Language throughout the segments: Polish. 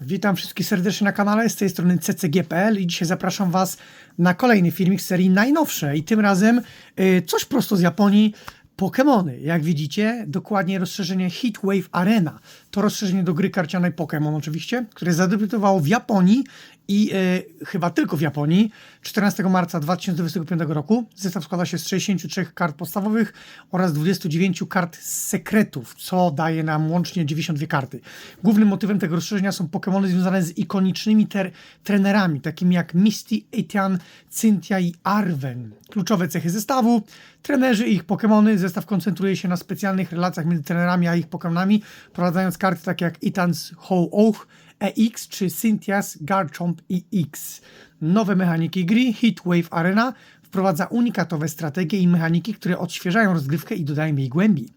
Witam wszystkich serdecznie na kanale, z tej strony ccg.pl i dzisiaj zapraszam Was na kolejny filmik z serii najnowsze i tym razem y, coś prosto z Japonii, Pokémony. Jak widzicie, dokładnie rozszerzenie Heatwave Arena. To rozszerzenie do gry karcianej Pokémon oczywiście, które zadebiutowało w Japonii i y, chyba tylko w Japonii 14 marca 2025 roku. Zestaw składa się z 63 kart podstawowych oraz 29 kart sekretów, co daje nam łącznie 92 karty. Głównym motywem tego rozszerzenia są Pokémony związane z ikonicznymi ter- trenerami, takimi jak Misty, Etian, Cynthia i Arwen. Kluczowe cechy zestawu, trenerzy i ich Pokémony. Zestaw koncentruje się na specjalnych relacjach między trenerami a ich Pokémonami, wprowadzając karty takie jak Etans Ho-Oh, EX czy Cynthia's Garchomp EX. Nowe mechaniki gry Heatwave Arena wprowadza unikatowe strategie i mechaniki, które odświeżają rozgrywkę i dodają jej głębi.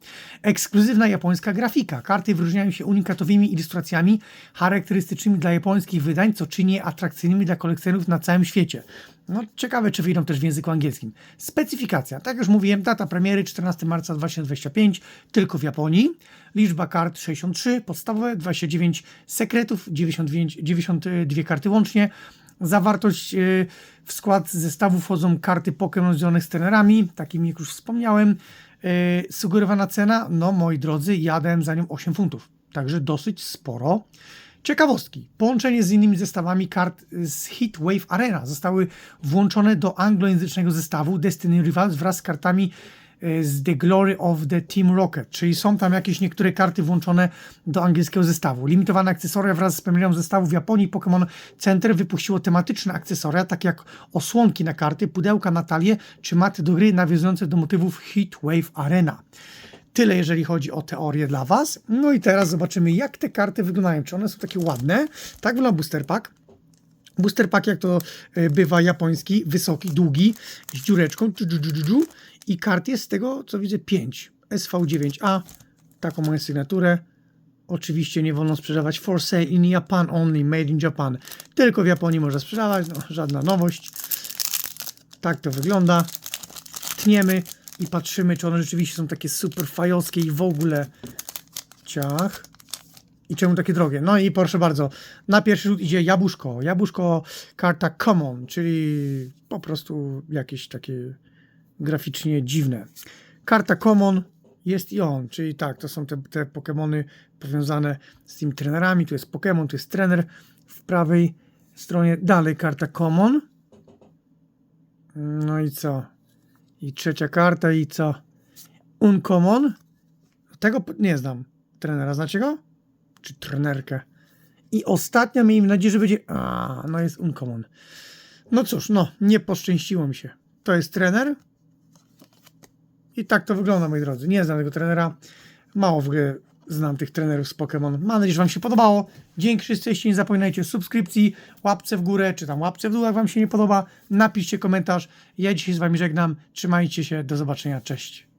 Ekskluzywna japońska grafika. Karty wyróżniają się unikatowymi ilustracjami charakterystycznymi dla japońskich wydań, co czyni je atrakcyjnymi dla kolekcjonerów na całym świecie. No, ciekawe, czy wyjdą też w języku angielskim. Specyfikacja. Tak już mówiłem, data premiery 14 marca 2025, tylko w Japonii. Liczba kart 63, podstawowe 29 sekretów, 99, 92 karty łącznie. Zawartość yy, w skład zestawu wchodzą karty Pokémon związane z trenerami, takimi jak już wspomniałem. Yy, sugerowana cena, no moi drodzy, jadłem za nią 8 funtów, także dosyć sporo. Ciekawostki. Połączenie z innymi zestawami kart z Heatwave Arena zostały włączone do anglojęzycznego zestawu Destiny Rivals wraz z kartami e, z The Glory of the Team Rocket, czyli są tam jakieś niektóre karty włączone do angielskiego zestawu. Limitowane akcesoria wraz z premierą zestawu w Japonii Pokémon Center wypuściło tematyczne akcesoria, takie jak osłonki na karty, pudełka na talię czy maty do gry nawiązujące do motywów Heatwave Arena. Tyle, jeżeli chodzi o teorię dla Was. No i teraz zobaczymy, jak te karty wyglądają. Czy one są takie ładne? Tak wygląda booster pack. Booster pack, jak to e, bywa japoński, wysoki, długi, z dziureczką. I kart jest z tego, co widzę, 5. SV9A, taką moją sygnaturę. Oczywiście nie wolno sprzedawać for sale in Japan only, made in Japan. Tylko w Japonii można sprzedawać, no, żadna nowość. Tak to wygląda. Tniemy i patrzymy, czy one rzeczywiście są takie super fajowskie i w ogóle ciach. I czemu takie drogie? No i proszę bardzo, na pierwszy rzut idzie jabłuszko. Jabłuszko karta common, czyli po prostu jakieś takie graficznie dziwne. Karta common jest i on, czyli tak, to są te, te Pokémony powiązane z tymi trenerami. Tu jest Pokémon, tu jest trener w prawej stronie. Dalej karta common. No i co? I trzecia karta i co? Uncommon? Tego nie znam. Trenera znacie go? Czy trenerkę? I ostatnia, miejmy nadzieję, że będzie... A, no jest Uncommon. No cóż, no, nie poszczęściło mi się. To jest trener. I tak to wygląda, moi drodzy. Nie znam tego trenera. Mało w ogóle znam tych trenerów z Pokémon. Mam nadzieję, że Wam się podobało. Dzięki że jesteście. Nie zapominajcie o subskrypcji, łapce w górę, czy tam łapce w dół, jak Wam się nie podoba. Napiszcie komentarz. Ja dzisiaj z Wami żegnam. Trzymajcie się. Do zobaczenia. Cześć.